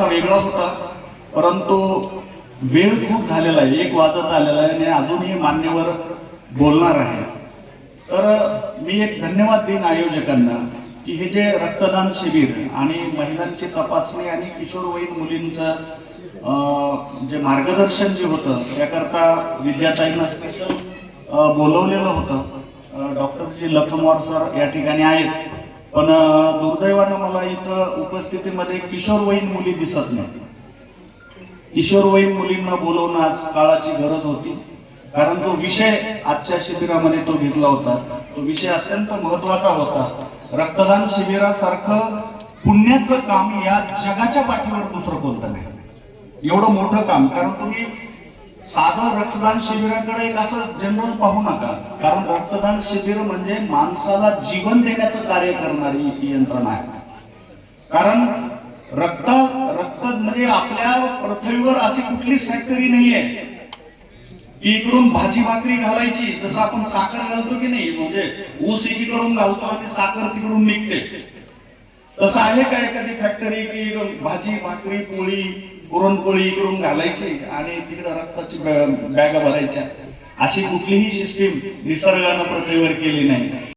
थोडासा वेगळा होता. परंतु वेळ खूप झालेला आहे. एक वाजत आलेला आहे आणि अजूनही मान्यवर बोलणार आहे. तर मी एक धन्यवाद देईन आयोजकांना की हे जे रक्तदान शिबिर आणि महिलांची तपासणी आणि किशोरवयीन मुलींचं जे मार्गदर्शन जे होतं त्याकरता विद्याताईंना स्पेशल बोलवलेलं होतं. डॉक्टर जी लखनवार सर या ठिकाणी आहेत. पण दुर्दैवानं मला इथं उपस्थितीमध्ये किशोरवयीन मुली दिसत नाही. किशोरवयीन मुलींना बोलवणं आज काळाची गरज होती. कारण जो विषय आजच्या शिबिरामध्ये तो घेतला होता तो विषय अत्यंत महत्त्वाचा होता. रक्तदान शिबिरासारखं पुण्याचं काम या जगाच्या पाठीवर दुसरं कोणतं नाही. एवढं मोठं काम कारण तुम्ही साधा रक्तदान शिबिराकडे एक असं जनरल पाहू नका. कारण रक्तदान शिबिर म्हणजे माणसाला जीवन देण्याचं कार्य करणारी यंत्रणा आहे. कारण रक्त रक्त म्हणजे आपल्या पृथ्वीवर अशी कुठलीच फॅक्टरी नाहीये. की इकडून भाजी भाकरी घालायची जसं आपण साखर घालतो की नाही म्हणजे ऊस एकीकडून घालतो आणि साखर तिकडून निघते. तसं आहे का एखादी फॅक्टरी की भाजी भाकरी पोळी? पुरणपोळी इकडून घालायची आणि तिकडे रक्ताची बॅगा भरायच्या. अशी कुठलीही सिस्टीम निसर्गानं पृथ्वीवर केली नाही.